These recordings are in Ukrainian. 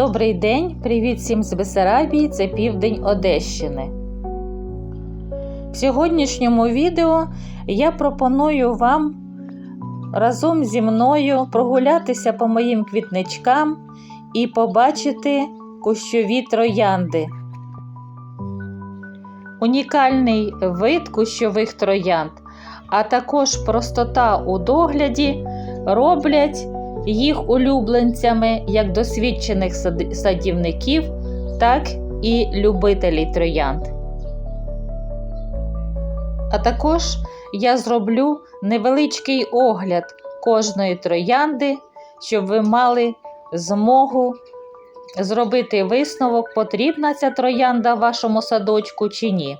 Добрий день, привіт всім з Бесарабії, це південь Одещини. В сьогоднішньому відео я пропоную вам разом зі мною прогулятися по моїм квітничкам і побачити кущові троянди. Унікальний вид кущових троянд, а також простота у догляді роблять їх улюбленцями як досвідчених садівників, так і любителів троянд. А також я зроблю невеличкий огляд кожної троянди, щоб ви мали змогу зробити висновок, потрібна ця троянда вашому садочку чи ні.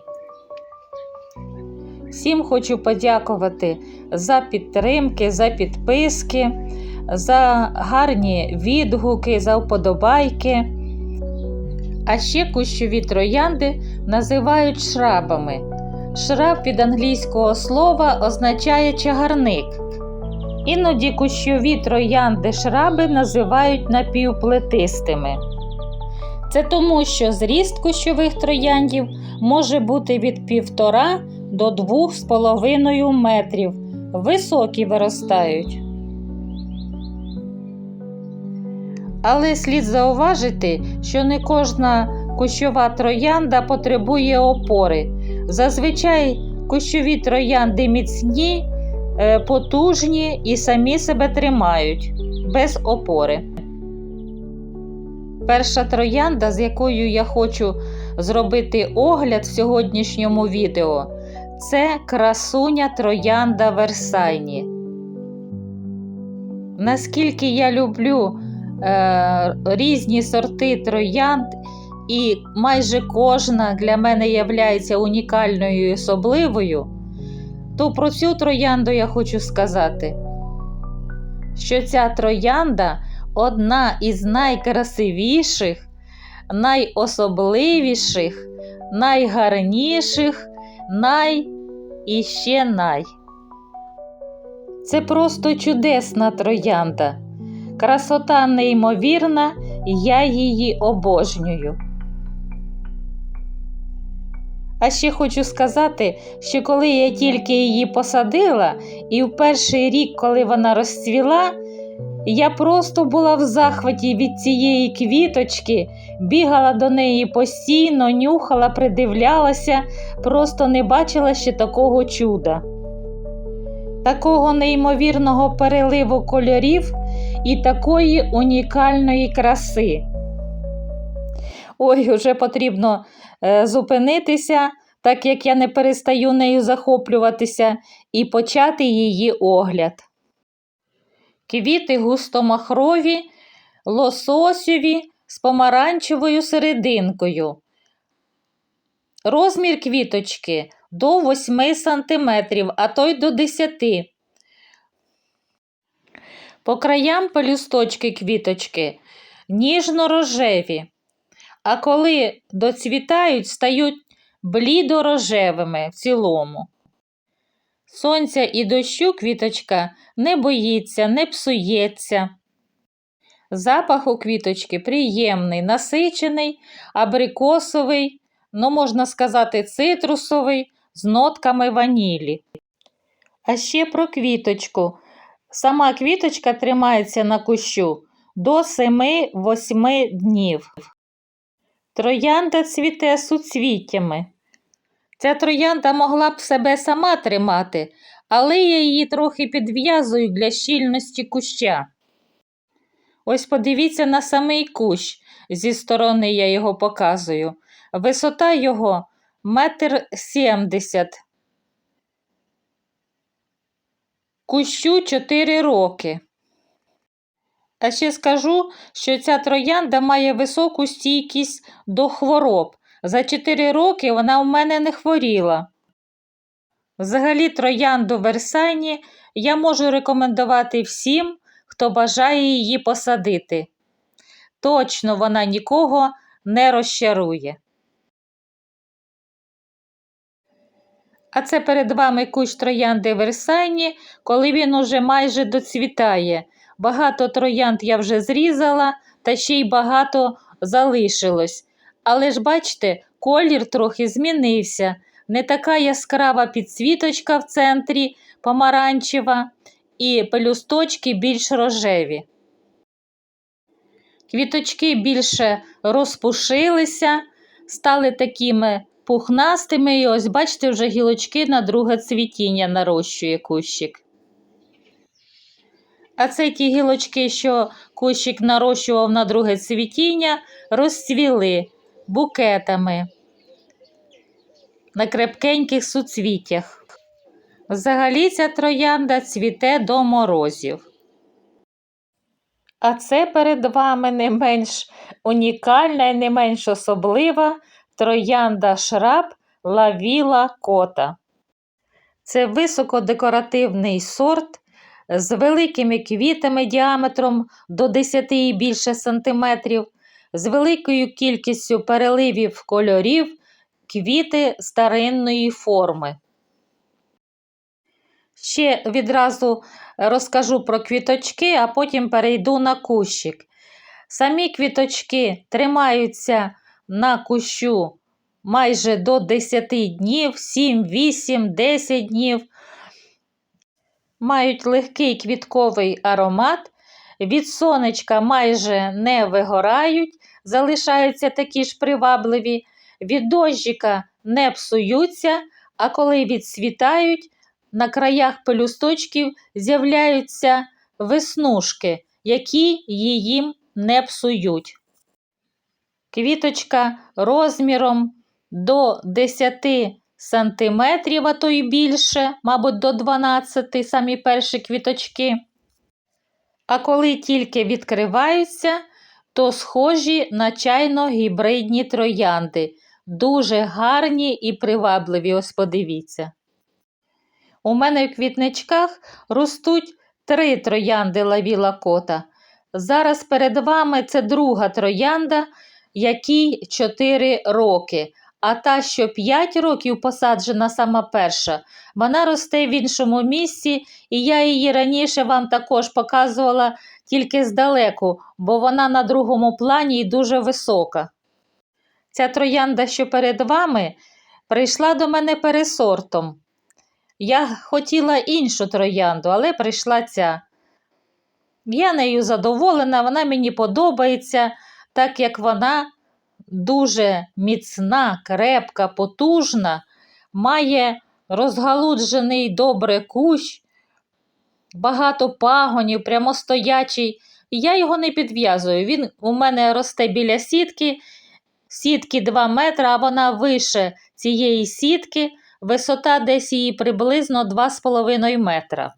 Всім хочу подякувати за підтримки, за підписки, за гарні відгуки, за вподобайки. А ще кущові троянди називають шрабами. Шраб від англійського слова означає чагарник. Іноді кущові троянди шраби називають напівплетистими. Це тому, що зріст кущових трояндів може бути від 1,5 до 2,5 метрів. Високі виростають. Але слід зауважити, що не кожна кущова троянда потребує опори. Зазвичай кущові троянди міцні, е, потужні і самі себе тримають без опори. Перша троянда, з якою я хочу зробити огляд в сьогоднішньому відео, це красуня троянда Версайні. Наскільки я люблю різні сорти троянд, і майже кожна для мене є унікальною і особливою, то про цю троянду я хочу сказати, що ця троянда одна із найкрасивіших, найособливіших, найгарніших, най і ще най. Це просто чудесна троянда. Красота неймовірна, я її обожнюю. А ще хочу сказати, що коли я тільки її посадила, і в перший рік, коли вона розцвіла, я просто була в захваті від цієї квіточки, бігала до неї постійно, нюхала, придивлялася, просто не бачила ще такого чуда. Такого неймовірного переливу кольорів і такої унікальної краси. Ой, вже потрібно е, зупинитися, так як я не перестаю нею захоплюватися, і почати її огляд. Квіти густомахрові, лососєві з помаранчевою серединкою. Розмір квіточки до 8 см, а то й до 10 По краям пелюсточки квіточки ніжно-рожеві, а коли доцвітають, стають блідо-рожевими в цілому. Сонця і дощу квіточка не боїться, не псується. Запах у квіточки приємний, насичений, абрикосовий, ну, можна сказати, цитрусовий, з нотками ванілі. А ще про квіточку. Сама квіточка тримається на кущу до 7-8 днів. Троянда цвіте суцвіттями. Ця троянда могла б себе сама тримати, але я її трохи підв'язую для щільності куща. Ось подивіться на самий кущ, зі сторони я його показую. Висота його метр сімдесят. Кущу 4 роки. А ще скажу, що ця троянда має високу стійкість до хвороб. За 4 роки вона в мене не хворіла. Взагалі, троянду Версайні я можу рекомендувати всім, хто бажає її посадити. Точно вона нікого не розчарує. А це перед вами кущ троянди Версайні, коли він уже майже доцвітає. Багато троянд я вже зрізала, та ще й багато залишилось. Але ж бачите, колір трохи змінився. Не така яскрава підсвіточка в центрі помаранчева, і пелюсточки більш рожеві. Квіточки більше розпушилися, стали такими пухнастими, і ось, бачите, вже гілочки на друге цвітіння нарощує кущик. А це ті гілочки, що кущик нарощував на друге цвітіння, розцвіли букетами на крепкеньких суцвіттях. Взагалі ця троянда цвіте до морозів. А це перед вами не менш унікальна і не менш особлива троянда шраб лавіла кота. Це високодекоративний сорт з великими квітами діаметром до 10 і більше сантиметрів, з великою кількістю переливів кольорів, квіти старинної форми. Ще відразу розкажу про квіточки, а потім перейду на кущик. Самі квіточки тримаються на кущу майже до 10 днів, 7, 8, 10 днів. Мають легкий квітковий аромат, від сонечка майже не вигорають, залишаються такі ж привабливі, від дощика не псуються, а коли відсвітають, на краях пелюсточків з'являються веснушки, які її не псують. Квіточка розміром до 10 сантиметрів, а то й більше, мабуть, до 12 самі перші квіточки. А коли тільки відкриваються, то схожі на чайно-гібридні троянди. Дуже гарні і привабливі, ось подивіться. У мене в квітничках ростуть три троянди лавіла кота. Зараз перед вами це друга троянда, якій 4 роки. А та, що 5 років посаджена сама перша, вона росте в іншому місці, і я її раніше вам також показувала тільки здалеку, бо вона на другому плані і дуже висока. Ця троянда, що перед вами, прийшла до мене пересортом. Я хотіла іншу троянду, але прийшла ця. Я нею задоволена, вона мені подобається, так як вона дуже міцна, крепка, потужна, має розгалуджений добре кущ, багато пагонів, прямостоячий. Я його не підв'язую. Він у мене росте біля сітки, сітки 2 метри, а вона вище цієї сітки, висота десь її приблизно 2,5 метра.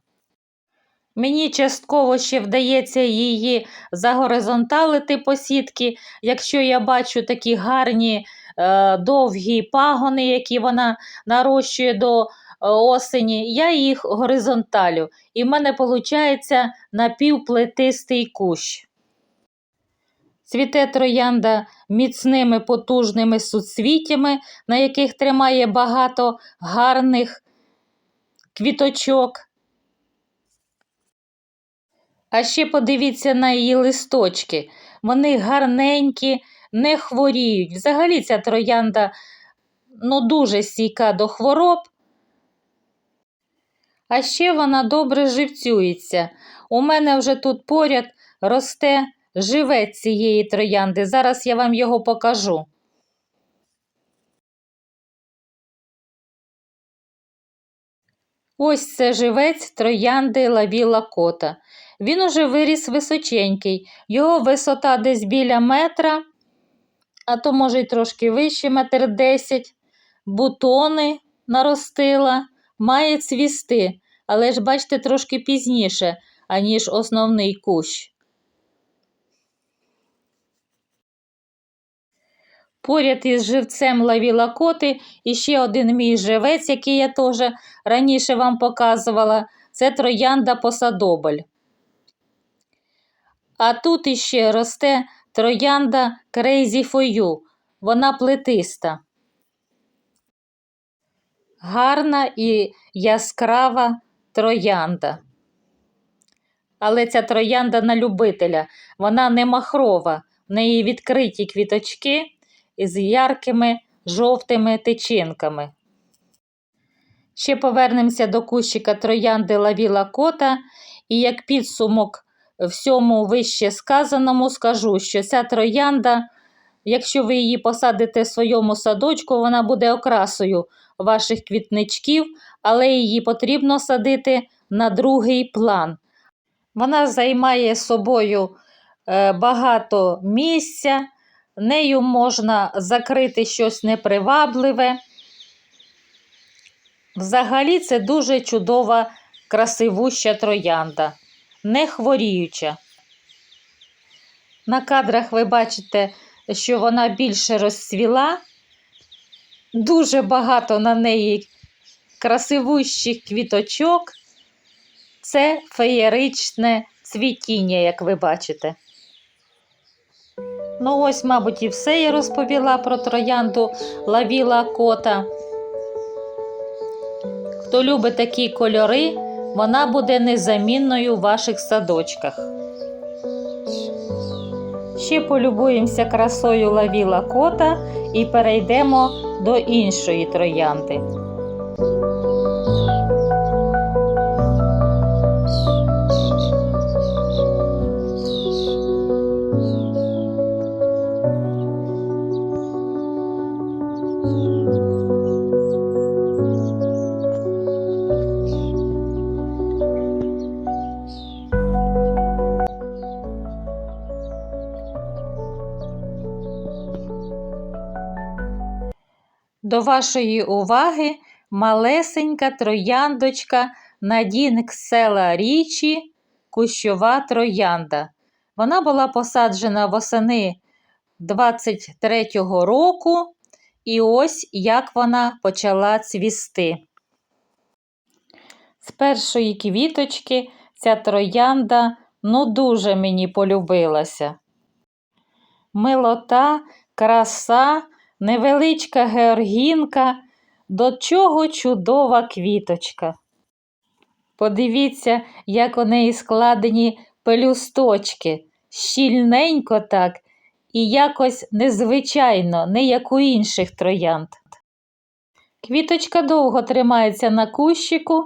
Мені частково ще вдається її загоризонталити по сітки, якщо я бачу такі гарні е, довгі пагони, які вона нарощує до е, осені, я їх горизонталю. І в мене виходить напівплетистий кущ. Цвіте троянда міцними потужними суцвітями, на яких тримає багато гарних квіточок. А ще подивіться на її листочки. Вони гарненькі, не хворіють. Взагалі ця троянда ну, дуже стійка до хвороб. А ще вона добре живцюється. У мене вже тут поряд росте живець цієї троянди. Зараз я вам його покажу. Ось це живець троянди лавіла кота. Він уже виріс височенький, його висота десь біля метра, а то, може, й трошки вище, метр десять, бутони наростила, має цвісти, але ж, бачите, трошки пізніше, аніж основний кущ. Поряд із живцем лавіла коти і ще один мій живець, який я теж раніше вам показувала, це троянда посадобль. А тут іще росте троянда Crazy for You. Вона плетиста. Гарна і яскрава троянда. Але ця троянда на любителя, вона не махрова, в неї відкриті квіточки із яркими жовтими тичинками. Ще повернемося до кущика троянди лавіла кота, і як підсумок всьому вище сказаному скажу, що ця троянда, якщо ви її посадите в своєму садочку, вона буде окрасою ваших квітничків, але її потрібно садити на другий план. Вона займає собою е, багато місця, нею можна закрити щось непривабливе. Взагалі, це дуже чудова, красивуща троянда, не хворіюча. На кадрах ви бачите, що вона більше розцвіла, дуже багато на неї красивущих квіточок. Це феєричне цвітіння, як ви бачите. Ну, ось, мабуть, і все я розповіла про троянду лавіла кота. Хто любить такі кольори, вона буде незамінною в ваших садочках. Ще полюбуємося красою лавіла кота і перейдемо до іншої троянди. До вашої уваги малесенька трояндочка Надінг села Річі, кущова троянда. Вона була посаджена восени 23-го року, і ось як вона почала цвісти. З першої квіточки ця троянда ну дуже мені полюбилася. Милота, краса, невеличка георгінка, до чого чудова квіточка. Подивіться, як у неї складені пелюсточки, щільненько так і якось незвичайно, не як у інших троянд. Квіточка довго тримається на кущику.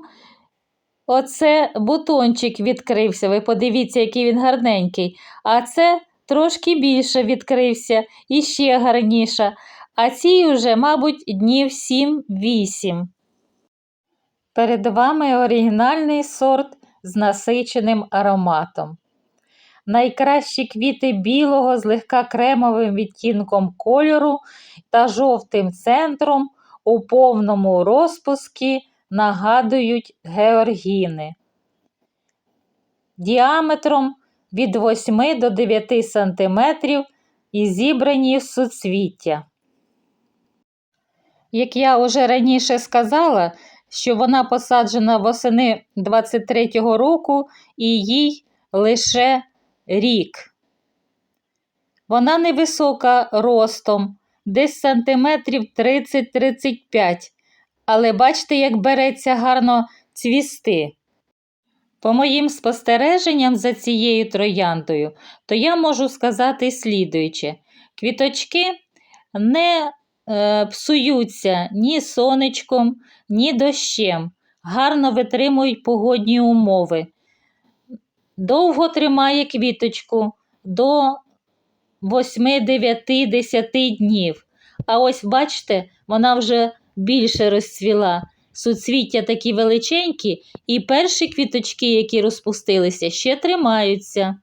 Оце бутончик відкрився. Ви подивіться, який він гарненький. А це трошки більше відкрився і ще гарніша. А цій уже, мабуть, днів 7-8. Перед вами оригінальний сорт з насиченим ароматом. Найкращі квіти білого з легка кремовим відтінком кольору та жовтим центром у повному розпуску нагадують георгіни. Діаметром від 8 до 9 см і зібрані суцвіття. Як я вже раніше сказала, що вона посаджена восени 23-го року і їй лише рік. Вона невисока ростом, десь сантиметрів 30-35, але бачите, як береться гарно цвісти. По моїм спостереженням за цією трояндою, то я можу сказати слідуюче: квіточки не псуються ні сонечком, ні дощем, гарно витримують погодні умови. Довго тримає квіточку до 8, 9, 10 днів. А ось, бачите, вона вже більше розцвіла. Суцвіття такі величенькі, і перші квіточки, які розпустилися, ще тримаються.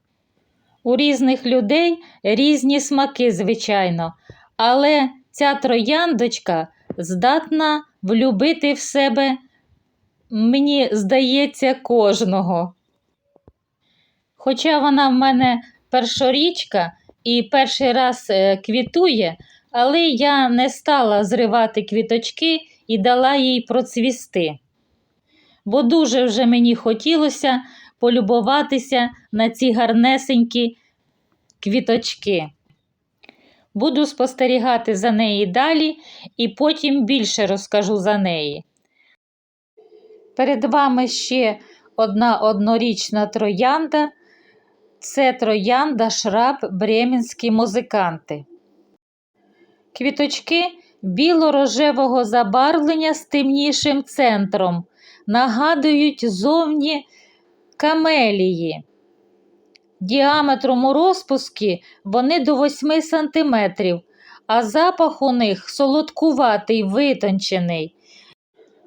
У різних людей різні смаки, звичайно, але ця трояндочка здатна влюбити в себе, мені здається, кожного. Хоча вона в мене першорічка і перший раз е, квітує, але я не стала зривати квіточки і дала їй процвісти. Бо дуже вже мені хотілося полюбуватися на ці гарнесенькі квіточки. Буду спостерігати за неї далі і потім більше розкажу за неї. Перед вами ще одна однорічна троянда. Це троянда шраб бремінські музиканти. Квіточки біло-рожевого забарвлення з темнішим центром. Нагадують зовні камелії. Діаметром у розпуску вони до 8 см, а запах у них солодкуватий, витончений.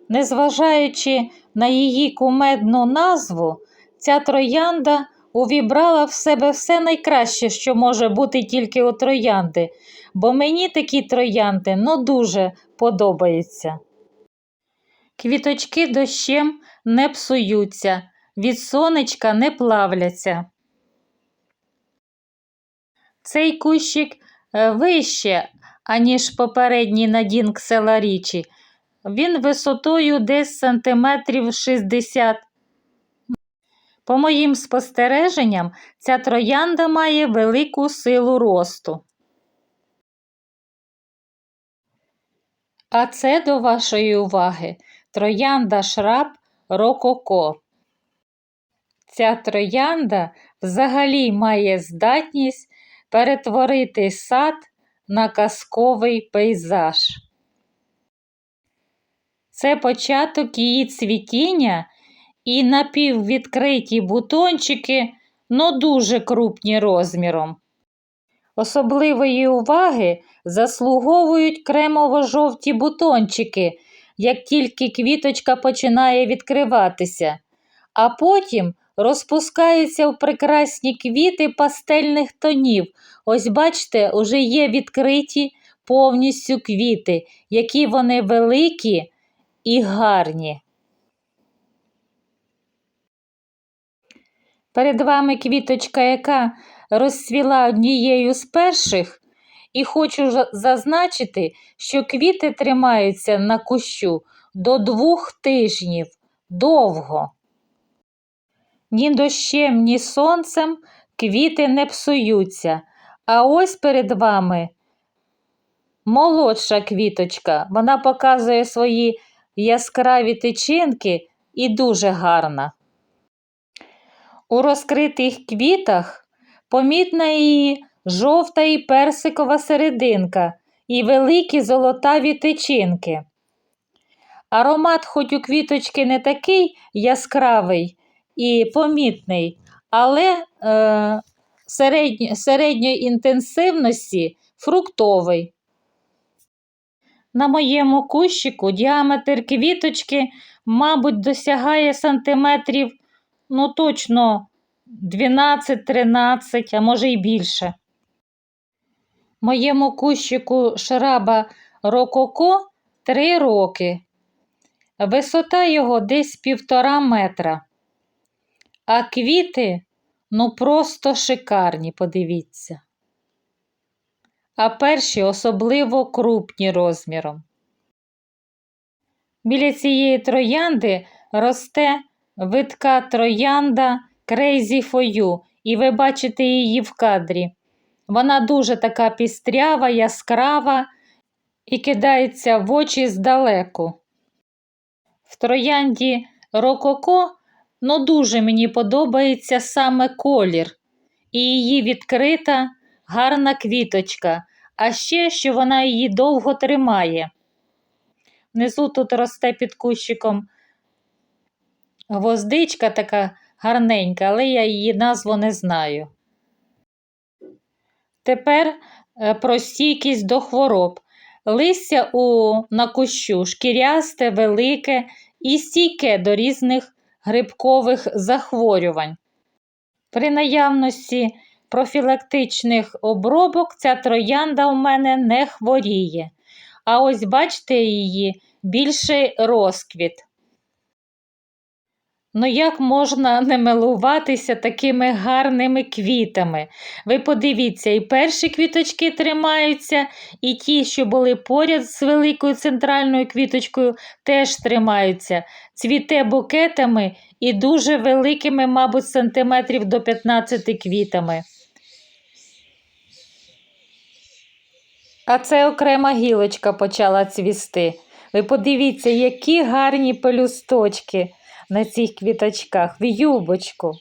Незважаючи на її кумедну назву, ця троянда увібрала в себе все найкраще, що може бути тільки у троянди, бо мені такі троянди ну дуже подобаються. Квіточки дощем не псуються, від сонечка не плавляться. Цей кущик е, вище, аніж попередній надін кселарічі. Він висотою десь сантиметрів 60. По моїм спостереженням, ця троянда має велику силу росту. А це до вашої уваги троянда шраб Рококо. Ця троянда взагалі має здатність перетворити сад на казковий пейзаж. Це початок її цвітіння і напіввідкриті бутончики, ну дуже крупні розміром. Особливої уваги заслуговують кремово-жовті бутончики, як тільки квіточка починає відкриватися, а потім розпускаються в прекрасні квіти пастельних тонів. Ось бачите, уже є відкриті повністю квіти, які вони великі і гарні. Перед вами квіточка, яка розцвіла однією з перших, і хочу зазначити, що квіти тримаються на кущу до двох тижнів довго. Ні дощем, ні сонцем квіти не псуються. А ось перед вами молодша квіточка. Вона показує свої яскраві тичинки і дуже гарна. У розкритих квітах помітна її жовта і персикова серединка і великі золотаві тичинки. Аромат, хоч у квіточки не такий яскравий і помітний, але е, середньої, середньої інтенсивності фруктовий. На моєму кущику діаметр квіточки, мабуть, досягає сантиметрів, ну точно 12-13, а може й більше. Моєму кущику шраба рококо 3 роки. Висота його десь півтора метра. А квіти ну просто шикарні, подивіться. А перші особливо крупні розміром. Біля цієї троянди росте витка троянда Crazy for You, і ви бачите її в кадрі. Вона дуже така пістрява, яскрава і кидається в очі здалеку. В троянді Рококо ну дуже мені подобається саме колір і її відкрита, гарна квіточка, а ще що вона її довго тримає. Внизу тут росте під кущиком гвоздичка така гарненька, але я її назву не знаю. Тепер е, про стійкість до хвороб. Листя у, на кущу шкірясте, велике і стійке до різних грибкових захворювань. При наявності профілактичних обробок ця троянда у мене не хворіє. А ось бачите її більший розквіт. Ну, як можна не милуватися такими гарними квітами? Ви подивіться, і перші квіточки тримаються, і ті, що були поряд з великою центральною квіточкою, теж тримаються. Цвіте букетами і дуже великими, мабуть, сантиметрів до 15 квітами. А це окрема гілочка почала цвісти. Ви подивіться, які гарні пелюсточки. На цих квіточках, в юбочку.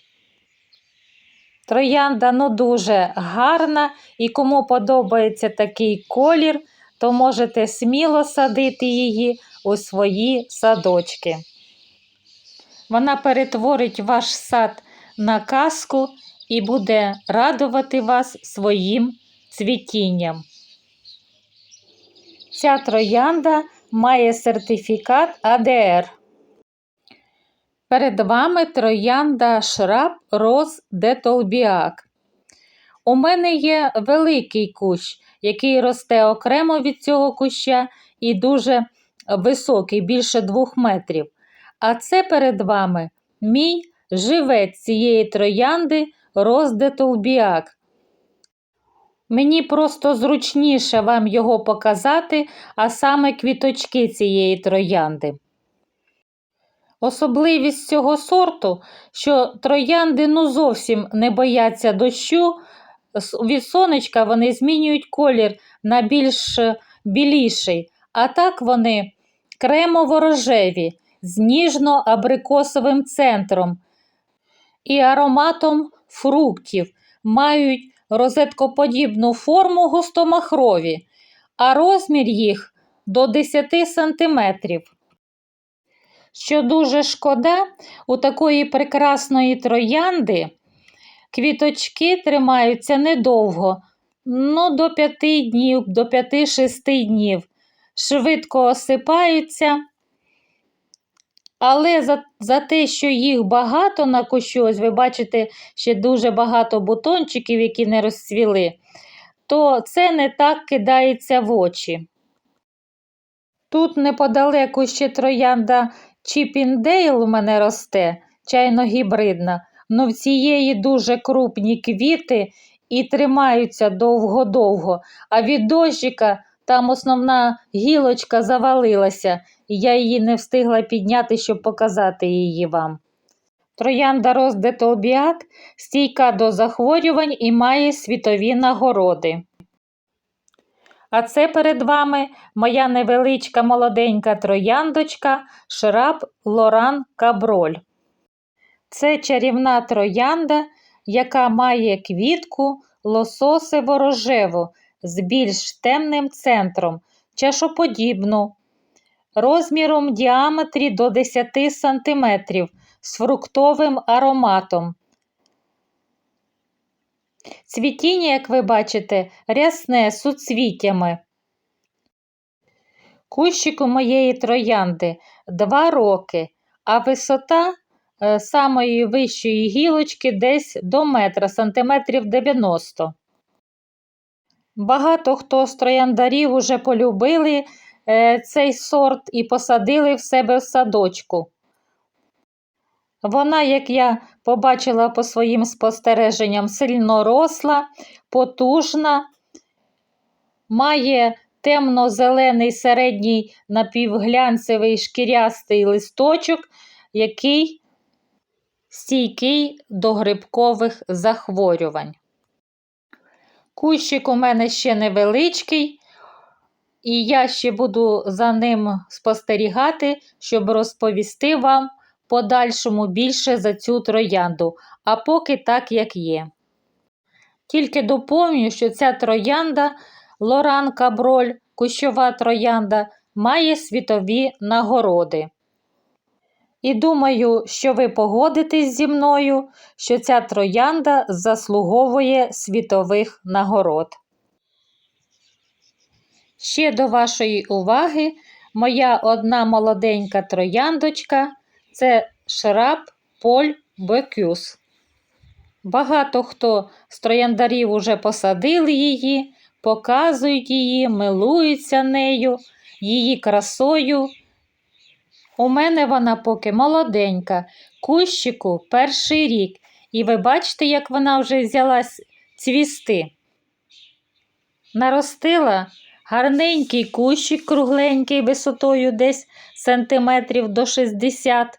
Троянда ну дуже гарна, і кому подобається такий колір, то можете сміло садити її у свої садочки. Вона перетворить ваш сад на казку і буде радувати вас своїм цвітінням. Ця троянда має сертифікат АДР. Перед вами троянда шраб роз де толбіак. У мене є великий кущ, який росте окремо від цього куща і дуже високий, більше двох метрів. А це перед вами мій живець цієї троянди роз де толбіак. Мені просто зручніше вам його показати, а саме квіточки цієї троянди. Особливість цього сорту, що троянди ну зовсім не бояться дощу, від сонечка вони змінюють колір на більш біліший, а так вони кремово-рожеві з ніжно-абрикосовим центром і ароматом фруктів, мають розеткоподібну форму густомахрові, а розмір їх до 10 см. Що дуже шкода, у такої прекрасної троянди квіточки тримаються недовго, ну до 5 днів, до 5-6 днів, швидко осипаються. Але за за те, що їх багато на кущу, ось ви бачите ще дуже багато бутончиків, які не розцвіли, то це не так кидається в очі. Тут неподалеку ще троянда Чіпіндейл у мене росте, чайно-гібридна, но в цієї дуже крупні квіти і тримаються довго-довго, а від дощика там основна гілочка завалилася, і я її не встигла підняти, щоб показати її вам. Троянда роздетолбіат стійка до захворювань і має світові нагороди. А це перед вами моя невеличка молоденька трояндочка шраб Лоран Каброль. Це чарівна троянда, яка має квітку лососево рожеву з більш темним центром, чашоподібну, розміром діаметрі до 10 см з фруктовим ароматом. Цвітіння, як ви бачите, рясне суцвіттями. Кущику моєї троянди 2 роки, а висота е, самої вищої гілочки десь до метра, сантиметрів 90. Багато хто з трояндарів уже полюбили е, цей сорт і посадили в себе в садочку. Вона, як я побачила по своїм спостереженням, сильно росла, потужна, має темно-зелений середній напівглянцевий шкірястий листочок, який стійкий до грибкових захворювань. Кущик у мене ще невеличкий, і я ще буду за ним спостерігати, щоб розповісти вам подальшому більше за цю троянду, а поки так, як є. Тільки доповню, що ця троянда Лоран Каброль, кущова троянда, має світові нагороди. І думаю, що ви погодитесь зі мною, що ця троянда заслуговує світових нагород. Ще до вашої уваги моя одна молоденька трояндочка це шраб Поль Бекюс. Багато хто з трояндарів уже посадили її, показують її, милуються нею, її красою. У мене вона поки молоденька, кущику перший рік. І ви бачите, як вона вже взялась цвісти. Наростила гарненький кущик кругленький висотою десь сантиметрів до 60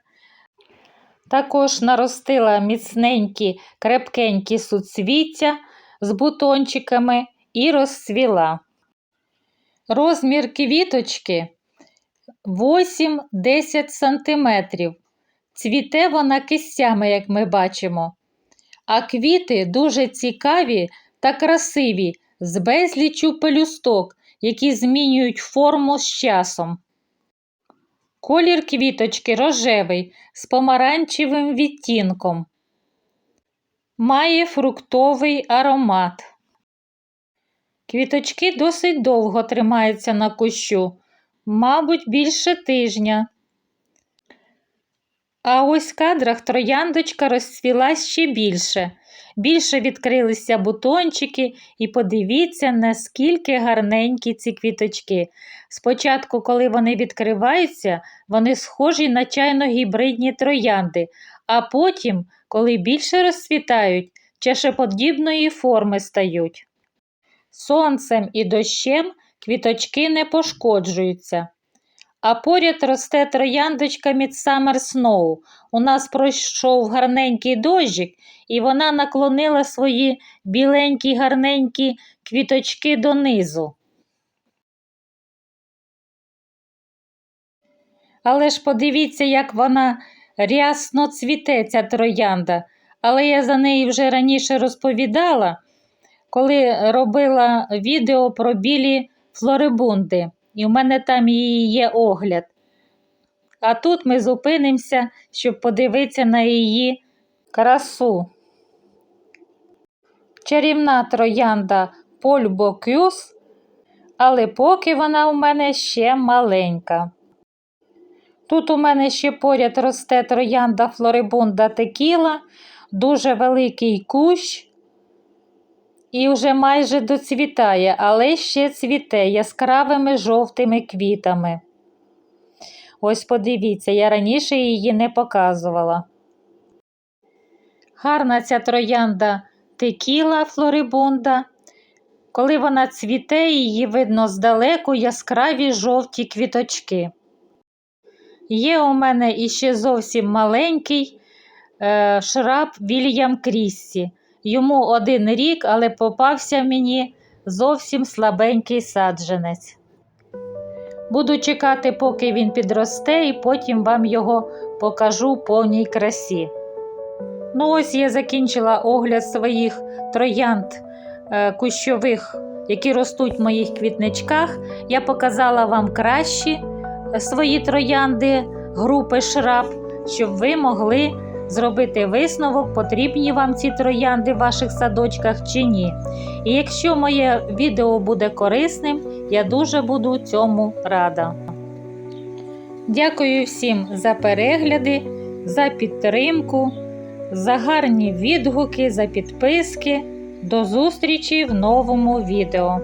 також наростила міцненькі, крепкенькі суцвіття з бутончиками і розцвіла. Розмір квіточки 8-10 см. Цвіте вона кистями, як ми бачимо. А квіти дуже цікаві та красиві, з безліччю пелюсток, які змінюють форму з часом. Колір квіточки рожевий з помаранчевим відтінком. Має фруктовий аромат. Квіточки досить довго тримаються на кущу, мабуть, більше тижня. А ось в кадрах трояндочка розцвіла ще більше. Більше відкрилися бутончики, і подивіться, наскільки гарненькі ці квіточки. Спочатку, коли вони відкриваються, вони схожі на чайно-гібридні троянди, а потім, коли більше розцвітають, чашеподібної форми стають. Сонцем і дощем квіточки не пошкоджуються. А поряд росте трояндочка Midsummer Snow. У нас пройшов гарненький дощик, і вона наклонила свої біленькі гарненькі квіточки донизу. Але ж подивіться, як вона рясно цвіте, ця троянда. Але я за неї вже раніше розповідала, коли робила відео про білі флорибунди. І в мене там її є огляд. А тут ми зупинимося, щоб подивитися на її красу. Чарівна троянда Польбокюс, але поки вона у мене ще маленька. Тут у мене ще поряд росте троянда флорибунда текіла, дуже великий кущ і вже майже доцвітає, але ще цвіте яскравими жовтими квітами. Ось подивіться, я раніше її не показувала. Гарна ця троянда текіла флорибунда. Коли вона цвіте, її видно здалеку яскраві жовті квіточки. Є у мене іще зовсім маленький е, шраб Вільям Кріссі. Йому один рік, але попався мені зовсім слабенький саджанець. Буду чекати, поки він підросте, і потім вам його покажу повній красі. Ну, ось я закінчила огляд своїх троянд е, кущових, які ростуть в моїх квітничках. Я показала вам кращі е, свої троянди групи шраб, щоб ви могли зробити висновок, потрібні вам ці троянди в ваших садочках чи ні. І якщо моє відео буде корисним, я дуже буду цьому рада. Дякую всім за перегляди, за підтримку, за гарні відгуки, за підписки. До зустрічі в новому відео.